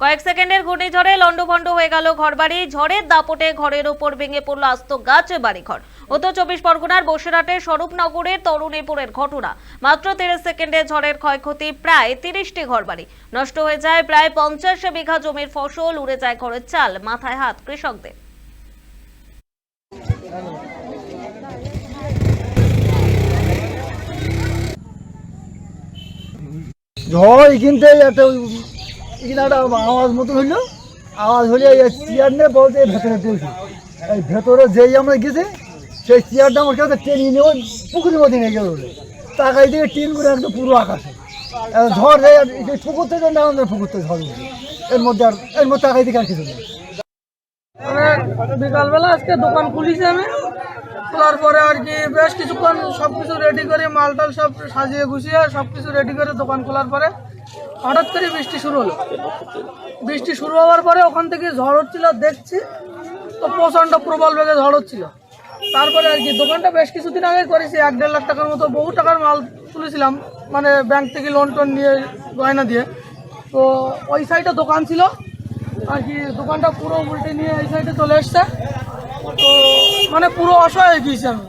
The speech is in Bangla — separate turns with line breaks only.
কয়েক সেকেন্ডের ঘূর্ণিঝড়ে লন্ডভন্ড হয়ে গেল ঘরবাড়ি। ঝড়ের দাপটে ঘরের ওপর ভেঙে পড়ল আস্ত গাছ বাড়িঘর। উত্তর চব্বিশ পরগনার বসিরহাটের স্বরূপনগরের তরুণীপুরের ঘটনা। মাত্র তিরিশ সেকেন্ডে ঝড়ের ক্ষয়ক্ষতি প্রায় তিরিশটি ঘরবাড়ি। নষ্ট হয়ে যায় প্রায় পঞ্চাশ বিঘা জমির ফসল, উড়ে যায় ঘরের চাল, মাথায় হাত কৃষকদের।
ঝড় এখানতে একটা একটা আওয়াজ মতো হইল, আওয়াজ হলে এই চেয়ার নিয়ে বলতে ভেতরে দিয়েছি এই ভেতরে যেই আমরা গেছি, সেই চেয়ারটা আমার কাছে টেনে নিয়ে পুকুরের মধ্যে নিয়ে গেল। তাকাই দিয়ে টিন করে একদম পুরো আকাশে। ঝড় যায় আর পুকুর থেকে না আমাদের পুকুর থেকে ঝড় এর মধ্যে আর এর মধ্যে তাকাই দিকে আর কিছু নেই।
মানে বিকালবেলা আজকে দোকান খুলিছি আমি। খোলার পরে আর কি বেশ কিছুক্ষণ সব কিছু রেডি করে মাল টাল সব সাজিয়ে গুছিয়ে সব কিছু রেডি করে দোকান খোলার পরে হঠাৎ করে বৃষ্টি শুরু হলো। বৃষ্টি শুরু হওয়ার পরে ওখান থেকে ঝড় হচ্ছিল, দেখছি তো প্রচণ্ড প্রবল বেগে ঝড় হচ্ছিল। তারপরে আর কি দোকানটা বেশ কিছুদিন আগে করেছি, এক দেড় লাখ টাকার মতো বহু টাকার মাল তুলেছিলাম মানে ব্যাংক থেকে লোন টোন নিয়ে গয়না দিয়ে। তো ওই সাইডে দোকান ছিল, আর কি দোকানটা পুরো উল্টে নিয়ে এই সাইডে চলে এসছে। তো মানে পুরো অসহায় হয়ে গিয়েছি আমি।